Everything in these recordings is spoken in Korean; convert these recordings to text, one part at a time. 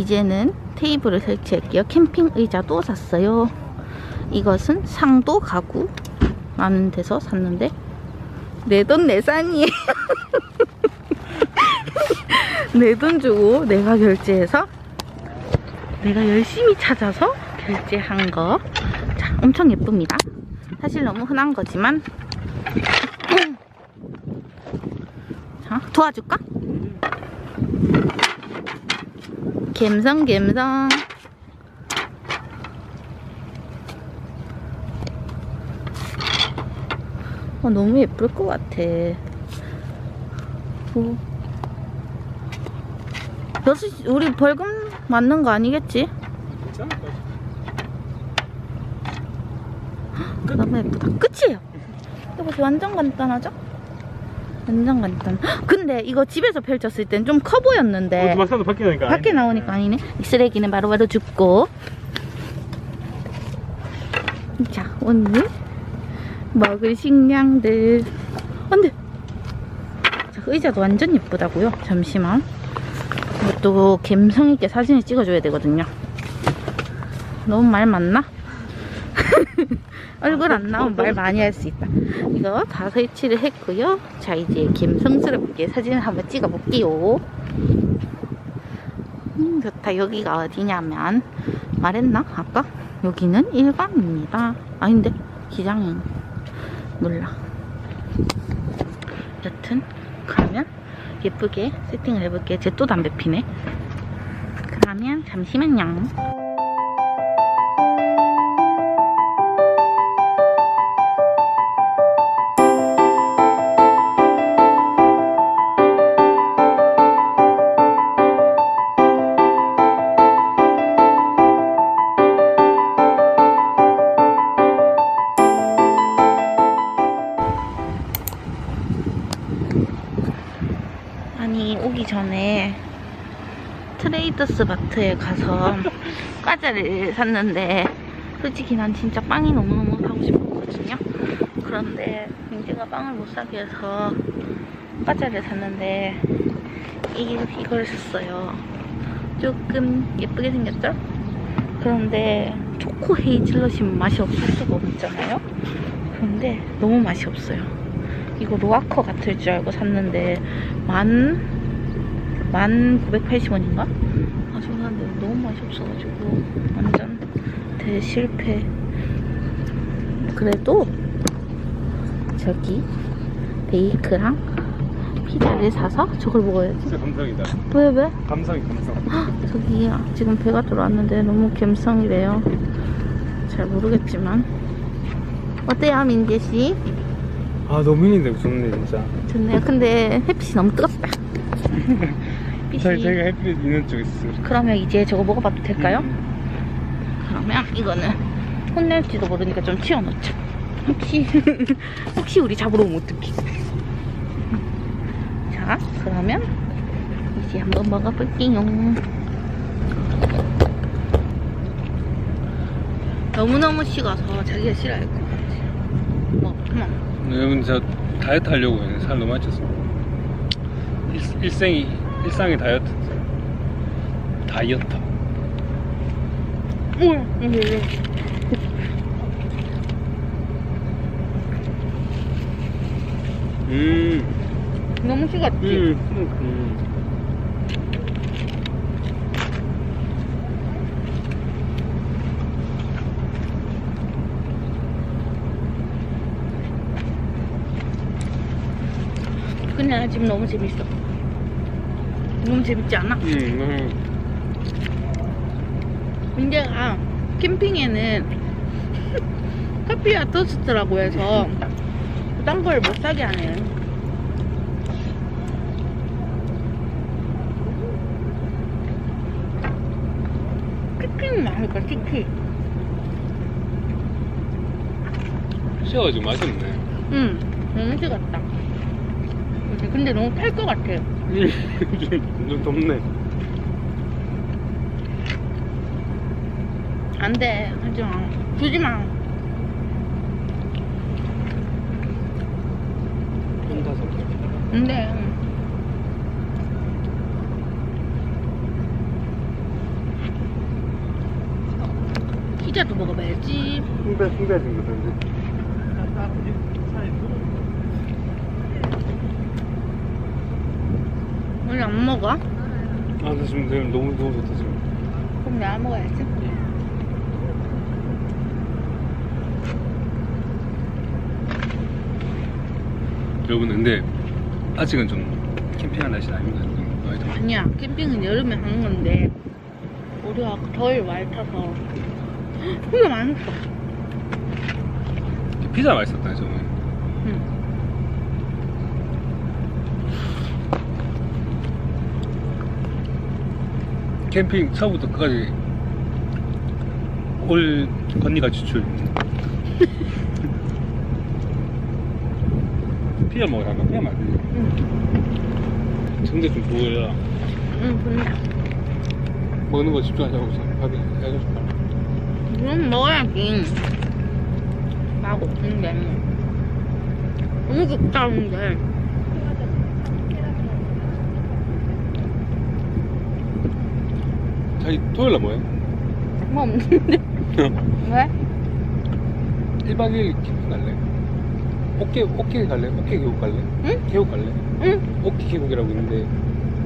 이제는 테이블을 설치할게요. 캠핑 의자도 샀어요. 이것은 상도 가구 라는 데서 샀는데 내 돈 내산이에요. 내 돈 주고 내가 결제해서 내가 열심히 찾아서 결제한 거. 자, 엄청 예쁩니다. 사실 너무 흔한 거지만 자, 도와줄까? 갬성 갬성 어, 너무 예쁠 것 같아 오. 여섯 시 우리 벌금 맞는 거 아니겠지? 너무 예쁘다 끝이에요 이거 완전 간단하죠? 완전 간단 헉, 근데 이거 집에서 펼쳤을 땐 좀 커 보였는데 어, 밖에 나니까. 밖에 나오니까 아니네. 이 쓰레기는 바로바로 줍고. 자, 오늘 먹을 식량들. 안 돼. 자, 의자도 완전 예쁘다고요. 잠시만. 이것도 감성있게 사진을 찍어줘야 되거든요. 너무 말 많나? 얼굴 안 나오면 말 많이 할 수 있다. 이거 다 설치를 했고요. 자, 이제 감성스럽게 사진을 한번 찍어 볼게요. 음, 좋다. 여기가 어디냐면 말했나? 아까? 여기는 일반입니다. 아닌데 기장이 몰라. 여튼 그러면 예쁘게 세팅을 해볼게요. 제 또 담배 피네. 그러면 잠시만요. 마트에 가서 과자를 샀는데 솔직히 난 진짜 빵이 너무너무 사고 싶었거든요 그런데 민지가 빵을 못 사게 해서 과자를 샀는데 이, 이걸 샀어요 조금 예쁘게 생겼죠? 그런데 초코 헤이즐넛이 맛이 없을 수가 없잖아요 그런데 너무 맛이 없어요 이거 로아커 같을 줄 알고 샀는데 만, 만 980원인가? 아, 맛이 없어가지고 완전 대실패. 그래도 저기 베이크랑 피자를 사서 저걸 먹어야지. 진짜 감성이다. 왜, 왜? 감성이 감성. 저기 지금 배가 들어왔는데 너무 감성이래요. 잘 모르겠지만. 어때요, 민재씨? 아 너무 인인데 좋네 진짜. 좋네요. 근데 햇빛이 너무 뜨겁다. 햇빛이. 저희가 햇빛 있는 쪽에 있어. 그러면 이제 저거 먹어봐도 될까요? 음. 그러면 이거는 혼낼지도 모르니까 좀 치워놓자. 혹시 혹시 우리 잡으러 오면 어떡해? 자, 그러면 이제 한번 먹어볼게요. 너무너무 식어서 자기가 싫어할 것 같아. 뭐, 뭐. 여러분 저 다이어트 하려고 해요. 살 너무 많이 쪘어. 일, 일생이 일상이 다이어트. 다이어트. 응, 응, 응. 음. 너무 식었지? 음. 음. 근데 나 지금 너무 재밌어. 너무 재밌지 않아? 음. 음. 민재가 캠핑에는 커피와 토스트라고 해서 딴 걸 못 사게 하네. 치킨 맛있다, 치킨. 씌워가지고 맛이 없네. 응, 너무 식었다. 근데 너무 탈 것 같아. 완전 덥네. 안돼. 하지마. 주지마. 혼자서 안돼. 피자도 먹어봐야지. 흰배 흰배 준거 든지 오늘 안 먹어? 아, 나 지금 지금 너무 너무 좋다 지금. 그럼 내가 먹어야지. 여러분 근데 아직은 좀 캠핑할 날씨는 아닙니다. 많이 더워. 아니야, 캠핑은 여름에 하는 건데 우리가 더위 많이 타서 근데 맛있어. 피자 맛있었다 저번에. 응. 캠핑 처음부터 끝까지 올 건니가 추출. 피자 먹으러 갈까? 피자 말고. 응. 근데 좀 보여라. 응, 분다. 먹는 거 집중하자고 해서 밥이 해가지고 싶다. 그럼 먹어야지. 나 고픈데. 너무 좋다는데. 자기 토요일 날 뭐해? 뭐 없는데. 왜? 1박 2일 캠핑 갈래? 오케 오케 갈래? 오케 계곡 갈래? 응? 계곡 갈래? 응? 오케 계곡이라고 있는데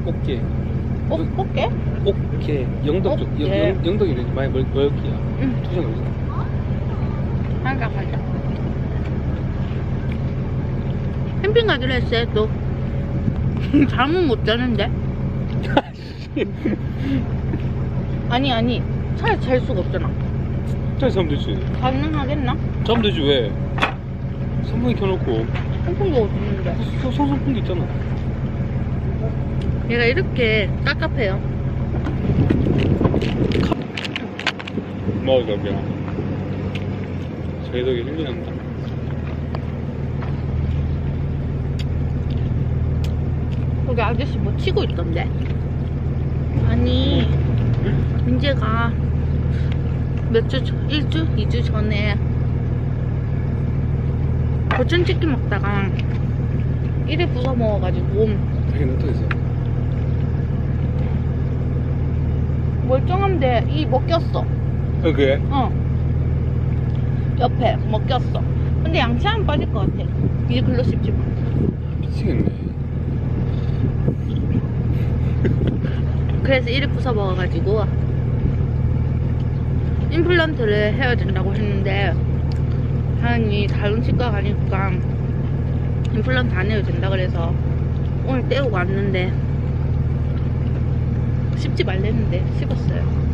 오케 어, 볼게. 오케 영덕 쪽 영, 오케. 영, 영덕이 많이 멀 멀기야 응. 투정 어디? 가자, 가자. 캠핑 가기로 했어, 또. 잠은 못 자는데? 아니, 아니. 차에 잘 수가 없잖아. 잘 자면 되지 가능하겠나? 자면 되지 왜 선풍기 켜놓고 통풍도 없는데. 소- 소- 선풍기 있잖아 얘가 이렇게 깝깝해요. 고마워 자기야 저희 덕에 힐링한다 거기 아저씨 뭐 치고 있던데? 아니, 민재가 몇 주, 전, 1주? 2주 전에 고춘치킨 먹다가 이래 부숴 먹어가지고 어떡했어? 멀쩡한데 이 먹겼어. 어 그래? 어. 옆에 먹겼어. 근데 양치 안 빠질 것 같아. 이제 글로 씹지 마. 미치겠네 그래서 이를 부숴 먹어가지고 임플란트를 해야 된다고 했는데 하은이 다른 치과 가니까 임플란트 안 해도 된다 그래서 오늘 떼고 왔는데 씹지 말랬는데 씹었어요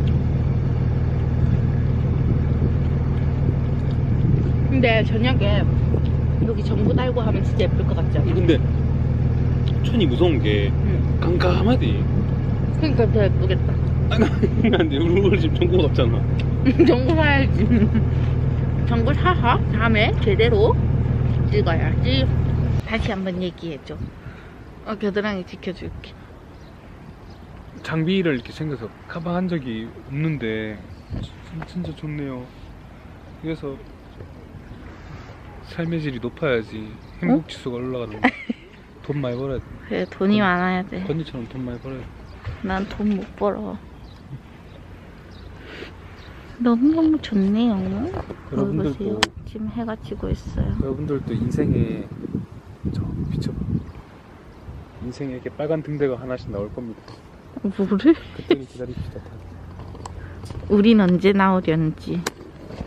근데 저녁에 여기 전구 달고 하면 진짜 예쁠 것 같죠? 근데 촌이 무서운 게 응. 깜깜하대 그러니까 더 예쁘겠다 아니 안돼 우리 집 전국 없잖아 전구 사야지. 전구 사서 다음에 제대로 찍어야지. 다시 한번 얘기해줘. 어, 겨드랑이 지켜줄게. 장비를 이렇게 챙겨서 가방 한 적이 없는데 진- 진짜 좋네요. 그래서 삶의 질이 높아야지 행복 지수가 올라가는. 돈 많이 벌어야 돼. 그래, 돈이 많아야 돼. 건니처럼 돈 많이 벌어야 돼. 난 돈 못 벌어. 너무너무 좋네요. 여러분들도 보세요. 지금 해가 지고 있어요. 여러분들도 인생에 저 비춰봐. 인생에 이렇게 빨간 등대가 하나씩 나올 겁니다. 뭐를? 그때를 기다립시다. 다. 우린 언제 나오려는지.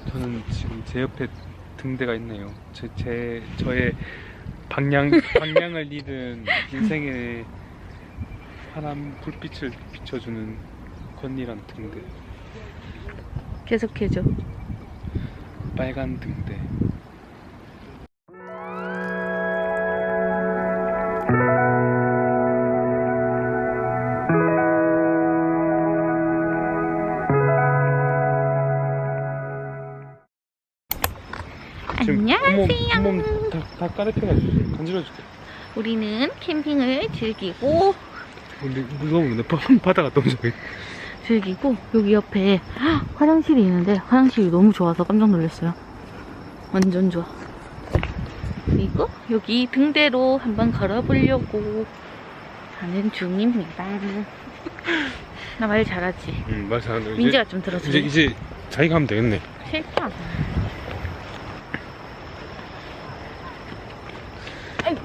저는 지금 제 옆에 등대가 있네요. 제, 제 저의 방향 방향을 잃은 인생의 환한 불빛을 비춰주는 건이란 등대, 계속해줘. 빨간 등대. 안녕하세요. 온몸, 온몸 다, 다 까르펴가지고 간지러줄게. 우리는 캠핑을 즐기고 근데 무서운 건데 바- 바다 갔다 온 적이. 즐기고 여기 옆에 헉, 화장실이 있는데 화장실이 너무 좋아서 깜짝 놀랐어요. 완전 좋아. 그리고 여기 등대로 한번 걸어보려고 하는 중입니다. 나 말 잘하지? 응 맞아. 이제 민지가 좀 들어줄래? 이제 이제 자기가 하면 되겠네. 싫다. 아이고.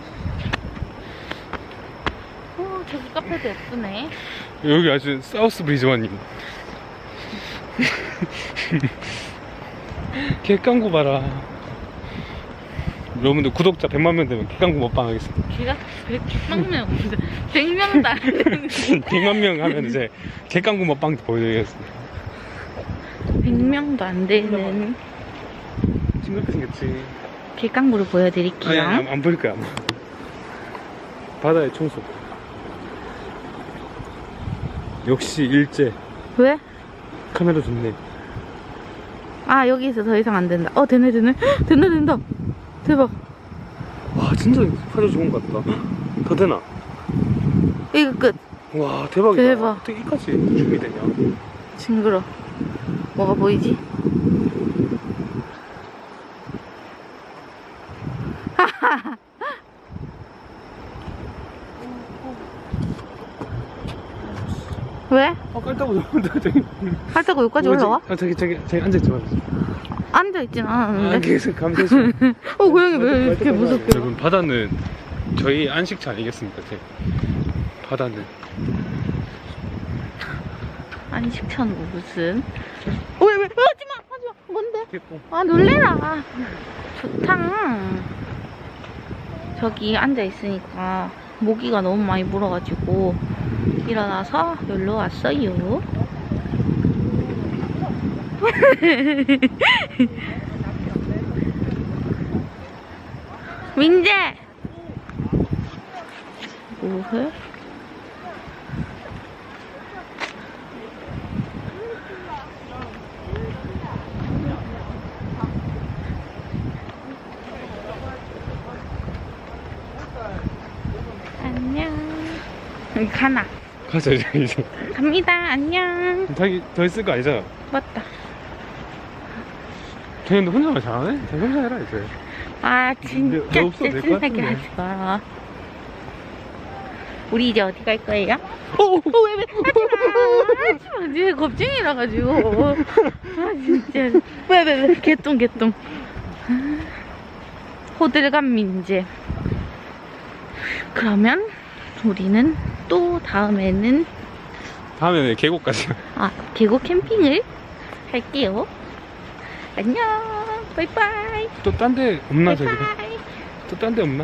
어, 저기 카페도 예쁘네. 여기 아주 사우스 브리즈원님. 객광고 봐라. 여러분들 구독자 100만 명 되면 객광고 먹방 하겠습니다. 걔가 100명, 100명도 안 되는 100만 명 하면 이제 객광고 먹방 보여드리겠습니다. 100명도 안 되는 징그럽게 생겼지. 아니, 보여드릴게요. 아니, 안, 안 보일 거야, 아마. 바다의 청소. 역시 일제. 왜? 카메라 좋네. 아, 여기서 더 이상 안 된다. 어, 되네, 되네. 된다, 된다. 대박. 와, 진짜 화질 좋은 것 같다. 더 되나? 이거 끝. 와, 대박이다. 대박. 어떻게 이까지 준비되냐? 징그러. 뭐가 보이지? 왜? 아, 깔다고 저기. 저기. 할 때가 여기까지 올라와? 아, 저기, 저기, 저기 앉아있지 마. 앉아있진 아, 않았는데. 계속 감대지. 어, 고양이 왜 이렇게 무섭게. 여러분, 바다는 저희 안식처 아니겠습니까? 제 바다는. 안식처는 무슨. 어, 왜, 왜? 하지마! 하지마! 뭔데? 아, 놀래라. 좋다. 저기 앉아 있으니까 모기가 너무 많이 물어가지고 일어나서 여기로 왔어요. 민재! 뭐해? 안녕. 가나. 가자, 이제. 이제. 갑니다. 안녕. 자기 더 있을 거 아니잖아. 맞다. 걔는 혼자만 잘하네? 자기 혼자 해라, 이제. 아, 너 진짜 없어도 될것 짜증나게 같은데. 하지 마. 우리 이제 어디 갈 거예요? 어, 어, 왜, 왜, 하지 마. 하지 마. 니네 겁쟁이라 가지고. 아, 진짜. 왜, 왜, 왜. 개똥, 개똥. 호들갑 민재. 그러면 우리는 또 다음에는 다음에는 계곡까지. 아, 계곡 캠핑을 할게요. 안녕. 바이바이. 또 딴 데 없나, 저기? 바이바이. 또 딴 데 없나?